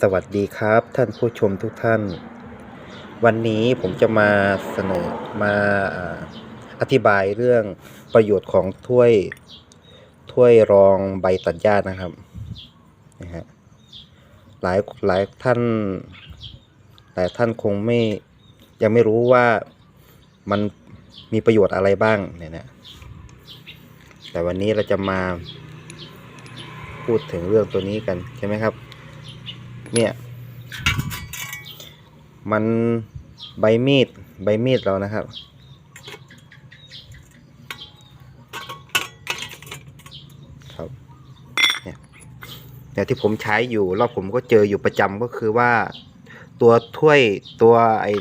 สวัสดีครับท่านผู้ชมทุกท่าน วันนี้ผมจะมาเสนอมาอธิบายเรื่องประโยชน์ของถ้วยถ้วยรองใบตัดหญ้านะครับนะฮะหลายหลายท่านหลายท่านคงไม่ยังไม่รู้ว่ามันมีประโยชน์อะไรบ้างเนี่ยนะแต่วันนี้เราจะมาพูดถึงเรื่องตัวนี้กันใช่ไหมครับ เนี่ย มันใบมีดใบมีดเรานะครับ ครับเนี่ยเนี่ยที่ผมใช้อยู่แล้วผมก็เจออยู่ประจำก็คือว่า ตัวถ้วยตัวไอ้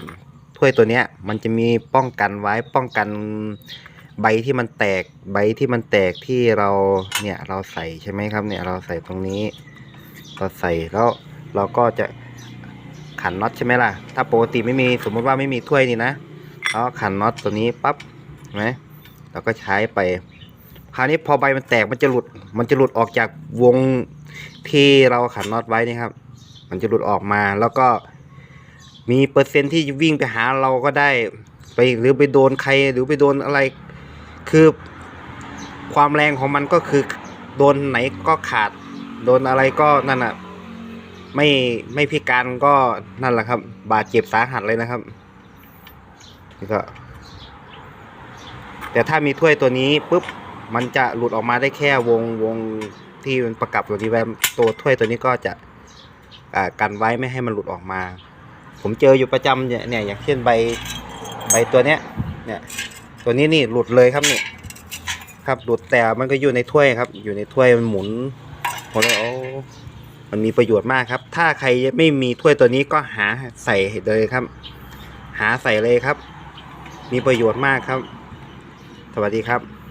ถ้วยตัวเนี้ย มันจะมีป้องกันไว้ป้องกันใบที่มันแตกใบที่มันแตกที่เราเนี่ยเราใส่ใช่ไหมครับเนี่ยเราใส่ตรงนี้เราใส่แล้ว เราก็จะขันน็อตใช่ไหมล่ะ ถ้าปกติไม่มีสมมติว่าไม่มีถ้วยนี่นะเราขันน็อตตัวนี้ปั๊บไหมเราก็ใช้ไป คราวนี้พอใบมันแตกมันจะหลุด มันจะหลุดออกจากวงที่เราขันน็อตไว้นี่ครับ มันจะหลุดออกมาแล้วก็มีเปอร์เซ็นที่วิ่งไปหาเราก็ได้ไปหรือไปโดนใครหรือไปโดนอะไร คือความแรงของมันก็คือ โดนไหนก็ขาด โดนอะไรก็นั่นอะ ไม่ไม่พิการก็นั่นแหละครับ บาดเจ็บสาหัสเลยนะครับนี่ก็ แต่ถ้ามีถ้วยตัวนี้ปุ๊บมันจะหลุดออกมาได้แค่วงวงที่มันประกับตัวนี้ไว้ตัวถ้วยตัวนี้ก็จะอ่ากันไว้ไม่ให้มันหลุดออกมา ผมเจออยู่ประจำเนี่ยเนี่ยอย่างเช่นใบใบตัวเนี้ยเนี่ยตัวนี้นี่หลุดเลยครับนี่ครับหลุดแต่มันก็อยู่ในถ้วยครับ อยู่ในถ้วยมันหมุนหมดเลยโอ้ มันมีประโยชน์มากครับ ถ้าใครไม่มีถ้วยตัวนี้ก็หาใส่เลยครับ หาใส่เลยครับ มีประโยชน์มากครับ สวัสดีครับ